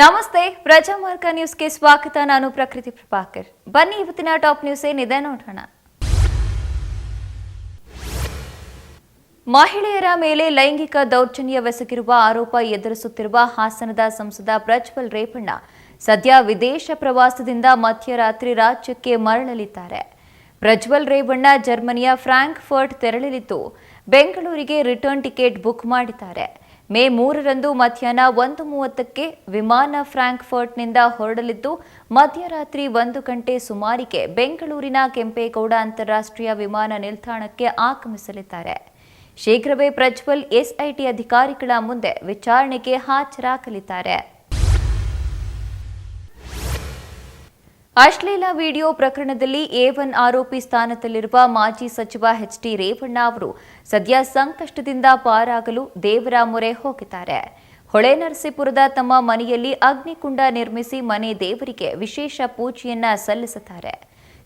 ನಮಸ್ತೆ, ಪ್ರಜಾಮಾರ್ಗ ನ್ಯೂಸ್ಗೆ ಸ್ವಾಗತ. ನಾನು ಪ್ರಕೃತಿ ಪ್ರಭಾಕರ್. ಬನ್ನಿ ಇವತ್ತಿನ ಟಾಪ್ ನ್ಯೂಸ್ ಏನಿದೆ ನೋಡೋಣ. ಮಹಿಳೆಯರ ಮೇಲೆ ಲೈಂಗಿಕ ದೌರ್ಜನ್ಯವೆಸಗಿರುವ ಆರೋಪ ಎದುರಿಸುತ್ತಿರುವ ಹಾಸನದ ಸಂಸದ ಪ್ರಜ್ವಲ್ ರೇಪಣ್ಣ ಸದ್ಯ ವಿದೇಶ ಪ್ರವಾಸದಿಂದ ಮಧ್ಯರಾತ್ರಿ ರಾಜ್ಯಕ್ಕೆ ಮರಳಲಿದ್ದಾರೆ. ಪ್ರಜ್ವಲ್ ರೇವಣ್ಣ ಜರ್ಮನಿಯ ಫ್ರಾಂಕ್ಫರ್ಟ್ ತೆರಳಲಿದ್ದು, ಬೆಂಗಳೂರಿಗೆ ರಿಟರ್ನ್ ಟಿಕೆಟ್ ಬುಕ್ ಮಾಡಿದ್ದಾರೆ. ಮೇ ಮೂರರಂದು ಮಧ್ಯಾಹ್ನ ಒಂದು ಮೂವತ್ತಕ್ಕೆ ವಿಮಾನ ಫ್ರಾಂಕ್ಫರ್ಟ್ನಿಂದ ಹೊರಡಲಿದ್ದು ಮಧ್ಯರಾತ್ರಿ ಒಂದು ಗಂಟೆ ಸುಮಾರಿಗೆ ಬೆಂಗಳೂರಿನ ಕೆಂಪೇಗೌಡ ಅಂತಾರಾಷ್ಟ್ರೀಯ ವಿಮಾನ ನಿಲ್ದಾಣಕ್ಕೆ ಆಗಮಿಸಲಿದ್ದಾರೆ. ಶೀಘ್ರವೇ ಪ್ರಜ್ವಲ್ ಎಸ್ಐಟಿ ಅಧಿಕಾರಿಗಳ ಮುಂದೆ ವಿಚಾರಣೆಗೆ ಹಾಜರಾಗಲಿದ್ದಾರೆ. ಅಶ್ಲೀಲ ವಿಡಿಯೋ ಪ್ರಕರಣದಲ್ಲಿ ಎ ಒನ್ ಆರೋಪಿ ಸ್ಥಾನದಲ್ಲಿರುವ ಮಾಜಿ ಸಚಿವ ಎಚ್ ಡಿ ರೇವಣ್ಣ ಅವರು ಸದ್ಯ ಸಂಕಷ್ಟದಿಂದ ಪಾರಾಗಲು ದೇವರ ಮೊರೆ ಹೋಗಿದ್ದಾರೆ. ಹೊಳೆನರಸೀಪುರದ ತಮ್ಮ ಮನೆಯಲ್ಲಿ ಅಗ್ನಿಕುಂಡ ನಿರ್ಮಿಸಿ ಮನೆ ದೇವರಿಗೆ ವಿಶೇಷ ಪೂಜೆಯನ್ನ ಸಲ್ಲಿಸುತ್ತಾರೆ.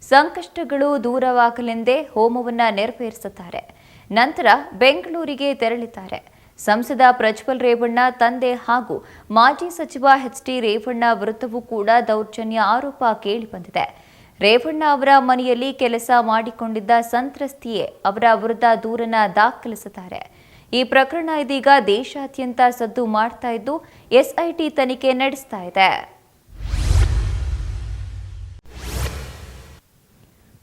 ಸಂಕಷ್ಟಗಳು ದೂರವಾಗಲೆಂದೇ ಹೋಮವನ್ನ ನೆರವೇರಿಸುತ್ತಾರೆ. ನಂತರ ಬೆಂಗಳೂರಿಗೆ ತೆರಳಿದ್ದಾರೆ. ಸಂಸದ ಪ್ರಜ್ವಲ್ ರೇವಣ್ಣ, ತಂದೆ ಹಾಗೂ ಮಾಜಿ ಸಚಿವ ಎಚ್ ಡಿ ರೇವಣ್ಣ ವಿರುದ್ಧವೂ ಕೂಡ ದೌರ್ಜನ್ಯ ಆರೋಪ ಕೇಳಿಬಂದಿದೆ ರೇವಣ್ಣ ಅವರ ಮನೆಯಲ್ಲಿ ಕೆಲಸ ಮಾಡಿಕೊಂಡಿದ್ದ ಸಂತ್ರಸ್ತಿಯೇ ಅವರ ವಿರುದ್ಧ ದೂರನ ದಾಖಲಿಸುತ್ತಾರೆ ಈ ಪ್ರಕರಣ ಇದೀಗ ದೇಶಾದ್ಯಂತ ಸದ್ದು ಮಾಡ್ತಾ ಇದ್ದು, ಎಸ್ಐಟಿ ತನಿಖೆ ನಡೆಸ್ತಾ ಇದೆ.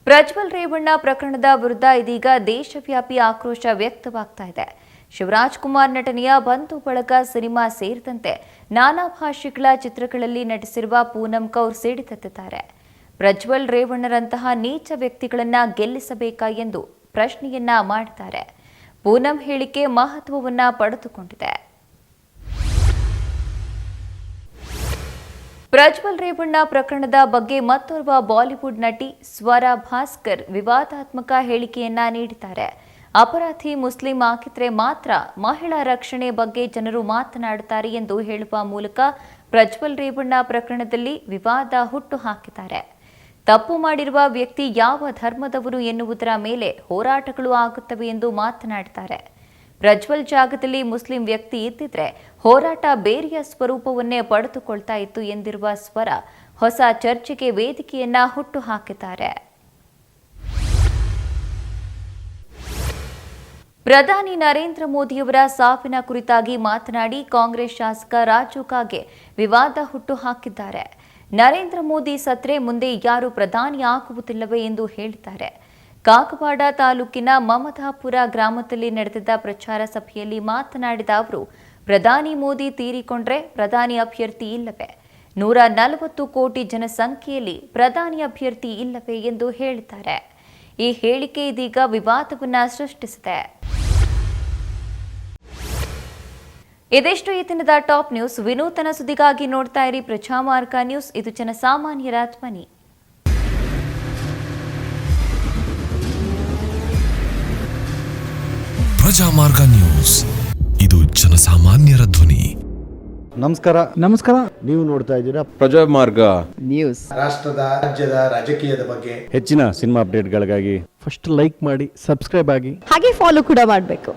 ಪ್ರಜ್ವಲ್ ರೇವಣ್ಣ ಪ್ರಕರಣದ ವಿರುದ್ಧ ಇದೀಗ ದೇಶವ್ಯಾಪಿ ಆಕ್ರೋಶ ವ್ಯಕ್ತವಾಗ್ತಾ ಇದೆ. ಶಿವರಾಜ್ ಕುಮಾರ್ ನಟನೆಯ ಬಂತು ಬಳಗ ಸಿನಿಮಾ ಸೇರಿದಂತೆ ನಾನಾ ಭಾಷೆಗಳ ಚಿತ್ರಗಳಲ್ಲಿ ನಟಿಸಿರುವ ಪೂನಂ ಕೌರ್ ಸಿಡಿತೆತ್ತಿದ್ದಾರೆ ಪ್ರಜ್ವಲ್ ರೇವಣ್ಣರಂತಹ ನೀಚ ವ್ಯಕ್ತಿಗಳನ್ನ ಗೆಲ್ಲಿಸಬೇಕಾ ಎಂದು ಪ್ರಶ್ನೆಯನ್ನ ಮಾಡಿದ್ದಾರೆ. ಪೂನಂ ಹೇಳಿಕೆ ಮಹತ್ವವನ್ನ ಪಡೆದುಕೊಂಡಿದೆ. ಪ್ರಜ್ವಲ್ ರೇವಣ್ಣ ಪ್ರಕರಣದ ಬಗ್ಗೆ ಮತ್ತೋರ್ವ ಬಾಲಿವುಡ್ ನಟಿ ಸ್ವರ ಭಾಸ್ಕರ್ ವಿವಾದಾತ್ಮಕ ಹೇಳಿಕೆಯನ್ನ ನೀಡಿದ್ದಾರೆ. ಅಪರಾಧಿ ಮುಸ್ಲಿಂ ಹಾಕಿದ್ರೆ ಮಾತ್ರ ಮಹಿಳಾ ರಕ್ಷಣೆ ಬಗ್ಗೆ ಜನರು ಮಾತನಾಡುತ್ತಾರೆ ಎಂದು ಹೇಳುವ ಮೂಲಕ ಪ್ರಜ್ವಲ್ ರೇವಣ್ಣ ಪ್ರಕರಣದಲ್ಲಿ ವಿವಾದ ಹುಟ್ಟು ಹಾಕಿದ್ದಾರೆ ತಪ್ಪು ಮಾಡಿರುವ ವ್ಯಕ್ತಿ ಯಾವ ಧರ್ಮದವರು ಎನ್ನುವುದರ ಮೇಲೆ ಹೋರಾಟಗಳು ಆಗುತ್ತವೆ ಎಂದು ಮಾತನಾಡುತ್ತಾರೆ ಪ್ರಜ್ವಲ್ ಜಾಗದಲ್ಲಿ ಮುಸ್ಲಿಂ ವ್ಯಕ್ತಿ ಇದ್ದಿದ್ರೆ ಹೋರಾಟ ಬೇರೆಯ ಸ್ವರೂಪವನ್ನೇ ಪಡೆದುಕೊಳ್ತಾ ಇತ್ತು ಎಂದಿರುವ ಸ್ವರ ಹೊಸ ಚರ್ಚೆಗೆ ವೇದಿಕೆಯನ್ನ ಹುಟ್ಟು ಹಾಕಿದ್ದಾರೆ. ಪ್ರಧಾನಿ ನರೇಂದ್ರ ಮೋದಿಯವರ ಸಾವಿನ ಕುರಿತಾಗಿ ಮಾತನಾಡಿ ಕಾಂಗ್ರೆಸ್ ಶಾಸಕ ರಾಜು ಕಾಗೆ ವಿವಾದ ಹುಟ್ಟು ಹಾಕಿದ್ದಾರೆ ನರೇಂದ್ರ ಮೋದಿ ಸತ್ರೆ ಮುಂದೆ ಯಾರು ಪ್ರಧಾನಿ ಆಗುವುದಿಲ್ಲವೇ ಎಂದು ಹೇಳಿದ್ದಾರೆ. ಕಾಕವಾಡ ತಾಲೂಕಿನ ಮಮತಾಪುರ ಗ್ರಾಮದಲ್ಲಿ ನಡೆದಿದ್ದ ಪ್ರಚಾರ ಸಭೆಯಲ್ಲಿ ಮಾತನಾಡಿದ ಅವರು, ಪ್ರಧಾನಿ ಮೋದಿ ತೀರಿಕೊಂಡ್ರೆ ಪ್ರಧಾನಿ ಅಭ್ಯರ್ಥಿ ಇಲ್ಲವೇ? ನೂರ ನಲವತ್ತು ಕೋಟಿ ಜನಸಂಖ್ಯೆಯಲ್ಲಿ ಪ್ರಧಾನಿ ಅಭ್ಯರ್ಥಿ ಇಲ್ಲವೇ ಎಂದು ಹೇಳಿದ್ದಾರೆ. ಈ ಹೇಳಿಕೆ ಇದೀಗ ವಿವಾದವನ್ನ ಸೃಷ್ಟಿಸಿದೆ. ಇದಿಷ್ಟು ಈ ದಿನದ ಟಾಪ್ ನ್ಯೂಸ್? ವಿನೂತನ ಸುದ್ದಿಗಾಗಿ ನೋಡ್ತಾ ಇರಿ ಪ್ರಜಾಮಾರ್ಗ ನ್ಯೂಸ್. ಇದು ಜನಸಾಮಾನ್ಯರ ಧ್ವನಿ ಪ್ರಜಾಮಾರ್ಗ ನ್ಯೂಸ್. ಇದು ಜನಸಾಮಾನ್ಯರ ಧ್ವನಿ. ನಮಸ್ಕಾರ. ನಮಸ್ಕಾರ. ನೀವು ನೋಡ್ತಾ ಇದ್ದೀರಾ ಪ್ರಜಾಮಾರ್ಗ ನ್ಯೂಸ್. ರಾಷ್ಟ್ರದ ರಾಜ್ಯದ ರಾಜಕೀಯದ ಬಗ್ಗೆ. ಹೆಚ್ಚಿನ ಸಿನಿಮಾ ಅಪ್ಡೇಟ್ಗಳಿಗಾಗಿ ಫಸ್ಟ್ ಲೈಕ್ ಮಾಡಿ ಸಬ್ಸ್ಕ್ರೈಬ್ ಆಗಿ. ಹಾಗೆ ಫಾಲೋ ಕೂಡ ಮಾಡಬೇಕು.